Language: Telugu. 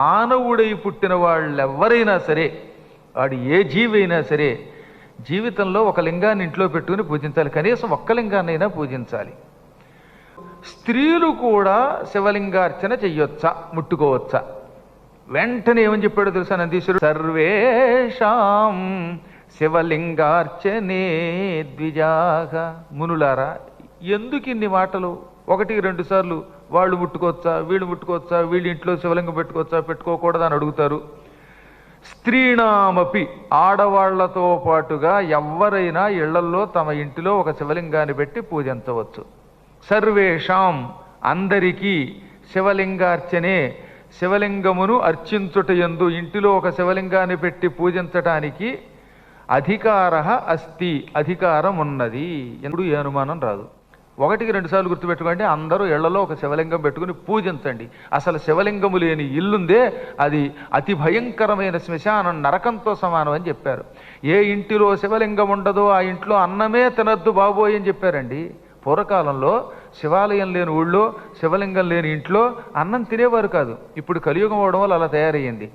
మానవుడై పుట్టిన వాళ్ళెవ్వరైనా సరే వాడు ఏ జీవైనా సరే జీవితంలో ఒక లింగాన్ని ఇంట్లో పెట్టుకుని పూజించాలి. కనీసం ఒక్క లింగాన్నైనా పూజించాలి. స్త్రీలు కూడా శివలింగార్చన చెయ్యొచ్చా ముట్టుకోవచ్చా? వెంటనే ఏమని చెప్పాడో తెలుసా నందీశ్వరుడు? సర్వేషాం శివలింగార్చనే ద్విజాగ. మునులారా ఎందుకు ఇన్ని మాటలు? ఒకటి రెండు సార్లు వాళ్ళు ముట్టుకోవచ్చా వీళ్ళు ముట్టుకోవచ్చా వీళ్ళు ఇంట్లో శివలింగం పెట్టుకోవచ్చా పెట్టుకోకూడదా అని అడుగుతారు. స్త్రీణామపి ఆడవాళ్ళతో పాటుగా ఎవరైనా ఇళ్ళల్లో తమ ఇంటిలో ఒక శివలింగాన్ని పెట్టి పూజించవచ్చు. సర్వేషాం అందరికీ శివలింగార్చనే శివలింగమును అర్చించుట ఎందు ఇంటిలో ఒక శివలింగాన్ని పెట్టి పూజించటానికి అధికార అస్తి అధికారం ఉన్నది ఎప్పుడు ఏ అనుమానం రాదు? ఒకటికి రెండుసార్లు గుర్తుపెట్టుకోండి అందరూ ఇళ్ళలో ఒక శివలింగం పెట్టుకుని పూజించండి. అసలు శివలింగము లేని ఇల్లుందే అది అతి భయంకరమైన శ్మశానం నరకంతో సమానం అని చెప్పారు. ఏ ఇంటిలో శివలింగం ఉండదో ఆ ఇంట్లో అన్నమే తినద్దు బాబోయ్ అని చెప్పారండి. పూర్వకాలంలో శివాలయం లేని ఊళ్ళో శివలింగం లేని ఇంట్లో అన్నం తినేవారు కాదు. ఇప్పుడు కలియుగం అవడం వల్ల అలా తయారయ్యింది.